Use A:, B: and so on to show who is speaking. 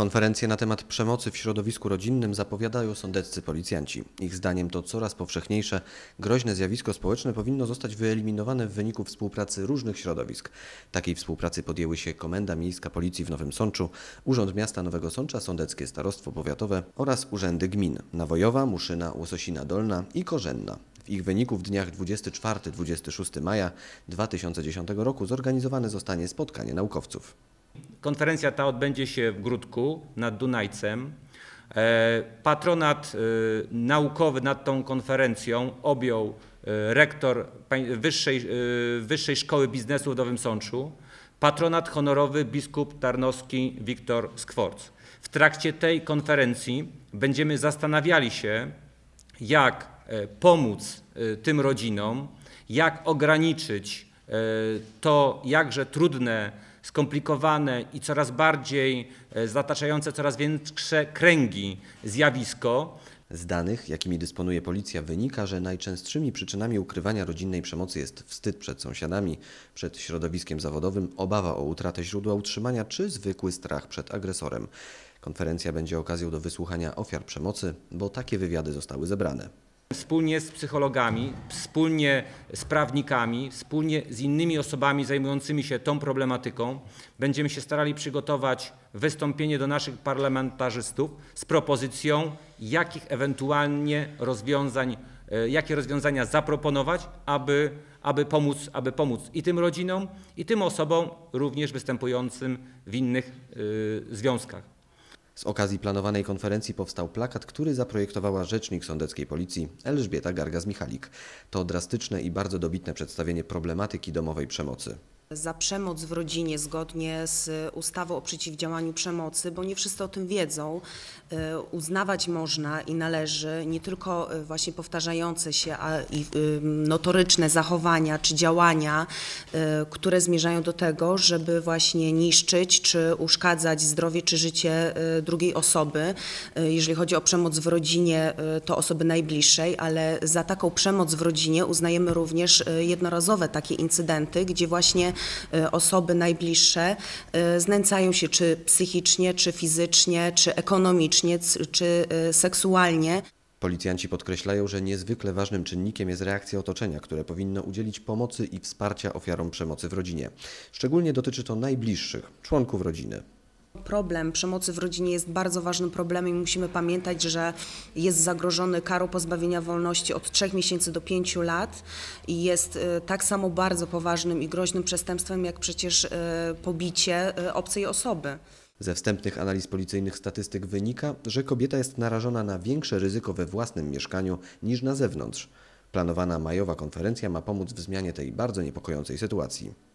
A: Konferencje na temat przemocy w środowisku rodzinnym zapowiadają sądeccy policjanci. Ich zdaniem to coraz powszechniejsze, groźne zjawisko społeczne powinno zostać wyeliminowane w wyniku współpracy różnych środowisk. Takiej współpracy podjęły się Komenda Miejska Policji w Nowym Sączu, Urząd Miasta Nowego Sącza, Sądeckie Starostwo Powiatowe oraz urzędy gmin Nawojowa, Muszyna, Łososina Dolna i Korzenna. W ich wyniku w dniach 24-26 maja 2010 roku zorganizowane zostanie spotkanie naukowców.
B: Konferencja ta odbędzie się w Gródku nad Dunajcem. E, Patronat e, naukowy nad tą konferencją objął e, rektor Wyższej, Wyższej Szkoły Biznesu w Nowym Sączu, patronat honorowy biskup tarnowski Wiktor Skworc. W trakcie tej konferencji będziemy zastanawiali się, jak pomóc tym rodzinom, jak ograniczyć to jakże trudne, skomplikowane i coraz bardziej e, zataczające coraz większe kręgi zjawisko,
A: Z danych, jakimi dysponuje policja, wynika, że najczęstszymi przyczynami ukrywania rodzinnej przemocy jest wstyd przed sąsiadami, przed środowiskiem zawodowym, obawa o utratę źródła utrzymania czy zwykły strach przed agresorem. Konferencja będzie okazją do wysłuchania ofiar przemocy, bo takie wywiady zostały zebrane.
B: Wspólnie z psychologami, wspólnie z prawnikami, wspólnie z innymi osobami zajmującymi się tą problematyką będziemy się starali przygotować wystąpienie do naszych parlamentarzystów z propozycją, jakich ewentualnie rozwiązań, e, jakie rozwiązania zaproponować, aby, aby, pomóc, aby pomóc i tym rodzinom, i tym osobom również występującym w innych e, związkach.
A: Z okazji planowanej konferencji powstał plakat, który zaprojektowała rzecznik sądeckiej policji Elżbieta Gargaz-Michalik. To drastyczne i bardzo dobitne przedstawienie problematyki domowej przemocy.
C: Za przemoc w rodzinie zgodnie z ustawą o przeciwdziałaniu przemocy, bo nie wszyscy o tym wiedzą. E, Uznawać można i należy nie tylko e, właśnie powtarzające się i y, notoryczne zachowania czy działania, e, które zmierzają do tego, żeby właśnie niszczyć czy uszkadzać zdrowie czy życie e, drugiej osoby. E, Jeżeli chodzi o przemoc w rodzinie, e, to osoby najbliższej, ale za taką przemoc w rodzinie uznajemy również e, jednorazowe takie incydenty, gdzie właśnie e, osoby najbliższe e, znęcają się czy psychicznie, czy fizycznie, czy ekonomicznie, czy e, seksualnie.
A: Policjanci podkreślają, że niezwykle ważnym czynnikiem jest reakcja otoczenia, które powinno udzielić pomocy i wsparcia ofiarom przemocy w rodzinie. Szczególnie dotyczy to najbliższych, członków rodziny.
C: Problem przemocy w rodzinie jest bardzo ważnym problemem i musimy pamiętać, że jest zagrożony karą pozbawienia wolności od 3 miesięcy do 5 lat i jest e, tak samo bardzo poważnym i groźnym przestępstwem jak przecież e, pobicie e, obcej osoby.
A: Ze wstępnych analiz policyjnych statystyk wynika, że kobieta jest narażona na większe ryzyko we własnym mieszkaniu niż na zewnątrz. Planowana majowa konferencja ma pomóc w zmianie tej bardzo niepokojącej sytuacji.